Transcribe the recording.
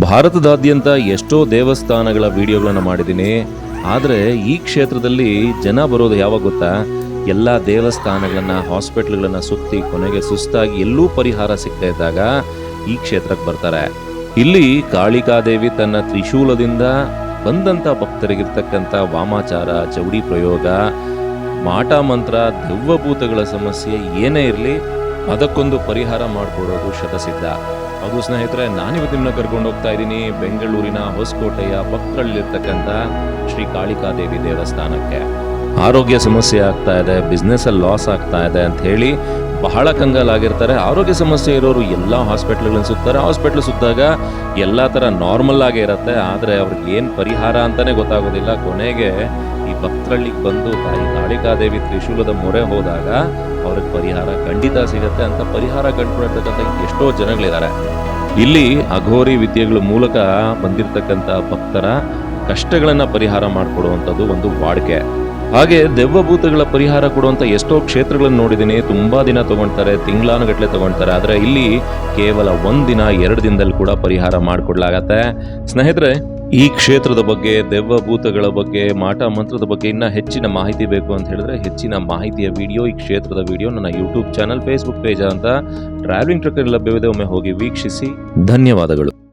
ಭಾರತದಾದ್ಯಂತ ಎಷ್ಟೋ ದೇವಸ್ಥಾನಗಳ ವಿಡಿಯೋಗಳನ್ನು ಮಾಡಿದ್ದೀನಿ. ಆದರೆ ಈ ಕ್ಷೇತ್ರದಲ್ಲಿ ಜನ ಬರೋದು ಯಾವಾಗ ಗೊತ್ತಾ? ಎಲ್ಲ ದೇವಸ್ಥಾನಗಳನ್ನು, ಹಾಸ್ಪಿಟ್ಲ್ಗಳನ್ನು ಸುತ್ತಿ ಕೊನೆಗೆ ಸುಸ್ತಾಗಿ ಎಲ್ಲೂ ಪರಿಹಾರ ಸಿಗ್ತಾ ಇದ್ದಾಗ ಈ ಕ್ಷೇತ್ರಕ್ಕೆ ಬರ್ತಾರೆ. ಇಲ್ಲಿ ಕಾಳಿಕಾದೇವಿ ತನ್ನ ತ್ರಿಶೂಲದಿಂದ ಬಂದಂಥ ಭಕ್ತರಿಗಿರ್ತಕ್ಕಂಥ ವಾಮಾಚಾರ, ಚೌಡಿ ಪ್ರಯೋಗ, ಮಾಟ ಮಂತ್ರ, ದೆವ್ವಭೂತಗಳ ಸಮಸ್ಯೆ ಏನೇ ಇರಲಿ ಅದಕ್ಕೊಂದು ಪರಿಹಾರ ಮಾಡಿಕೊಡೋದು ಶತಸಿದ್ಧ. ಅದು ಸ್ನೇಹಿತರೆ, ನಾನಿವತ್ತು ನಿಮ್ಮನ್ನ ಕರ್ಕೊಂಡು ಹೋಗ್ತಾ ಇದ್ದೀನಿ. ಬೆಂಗಳೂರಿನ ಹೊಸಕೋಟೆಯ ಪಕ್ಕದಲ್ಲಿರ್ತಕ್ಕಂಥ ಶ್ರೀ ಕಾಳಿಕಾದೇವಿ ದೇವಸ್ಥಾನಕ್ಕೆ. ಆರೋಗ್ಯ ಸಮಸ್ಯೆ ಆಗ್ತಾ ಇದೆ ಬಿಸ್ನೆಸ್ ಅಲ್ಲಿ ಲಾಸ್ ಆಗ್ತಾ ಇದೆ ಅಂತ ಹೇಳಿ ಬಹಳ ಕಂಗಾಲಾಗಿರ್ತಾರೆ ಆರೋಗ್ಯ ಸಮಸ್ಯೆ ಇರೋರು ಎಲ್ಲ ಹಾಸ್ಪಿಟ್ಲ್ಗಳನ್ನ ಸುತ್ತಾರೆ. ಹಾಸ್ಪಿಟ್ಲ್ ಸುತ್ತಾಗ ಎಲ್ಲ ಥರ ನಾರ್ಮಲ್ ಆಗೇ ಇರುತ್ತೆ. ಆದರೆ ಅವ್ರಿಗೆ ಏನು ಪರಿಹಾರ ಅಂತಲೇ ಗೊತ್ತಾಗೋದಿಲ್ಲ. ಕೊನೆಗೆ ಈ ಭಕ್ತರಳ್ಳಿಗೆ ಬಂದು ತಾಯಿ ಕಾಳಿಕಾದೇವಿ ತ್ರಿಶೂಲದ ಮೊರೆ ಹೋದಾಗ ಅವ್ರಿಗೆ ಪರಿಹಾರ ಖಂಡಿತ ಸಿಗತ್ತೆ ಅಂತ ಪರಿಹಾರ ಕಂಡುಕೊಂಡಿರ್ತಕ್ಕಂಥ ಎಷ್ಟೋ ಜನಗಳಿದ್ದಾರೆ. ಇಲ್ಲಿ ಅಘೋರಿ ವಿದ್ಯೆಗಳ ಮೂಲಕ ಬಂದಿರತಕ್ಕಂಥ ಭಕ್ತರ ಕಷ್ಟಗಳನ್ನು ಪರಿಹಾರ ಮಾಡಿಕೊಡುವಂಥದ್ದು ಒಂದು ವಾಡಿಕೆ. ಹಾಗೆ ದೆವ್ವಭೂತಗಳ ಪರಿಹಾರ ಕೊಡುವಂಥ ಎಷ್ಟೋ ಕ್ಷೇತ್ರಗಳನ್ನು ನೋಡಿದ್ದೀನಿ. ತುಂಬಾ ದಿನ ತೊಗೊಳ್ತಾರೆ ತಿಂಗಳಾನುಗಟ್ಟಲೆ ತೊಗೊಳ್ತಾರೆ ಆದರೆ ಇಲ್ಲಿ ಕೇವಲ ಒಂದಿನ, ಎರಡು ದಿನದಲ್ಲಿ ಕೂಡ ಪರಿಹಾರ ಮಾಡಿಕೊಡ್ಲಾಗತ್ತೆ. ಸ್ನೇಹಿತರೆ ಈ ಕ್ಷೇತ್ರದ ಬಗ್ಗೆ, ದೆವ್ವಭೂತಗಳ ಬಗ್ಗೆ, ಮಾಟ ಮಂತ್ರದ ಬಗ್ಗೆ ಇನ್ನ ಹೆಚ್ಚಿನ ಮಾಹಿತಿ ಬೇಕು ಅಂತ ಹೇಳಿದ್ರೆ ಹೆಚ್ಚಿನ ಮಾಹಿತಿಯ ವಿಡಿಯೋ, ಈ ಕ್ಷೇತ್ರದ ವಿಡಿಯೋ ನನ್ನ ಯೂಟ್ಯೂಬ್ ಚಾನಲ್ ಫೇಸ್ಬುಕ್ ಪೇಜ್ ಅಂತ ಟ್ರಾವೆಲಿಂಗ್ ಟ್ರಕ್ ಲಭ್ಯವಿದೆ. ಒಮ್ಮೆ ಹೋಗಿ ವೀಕ್ಷಿಸಿ. ಧನ್ಯವಾದಗಳು.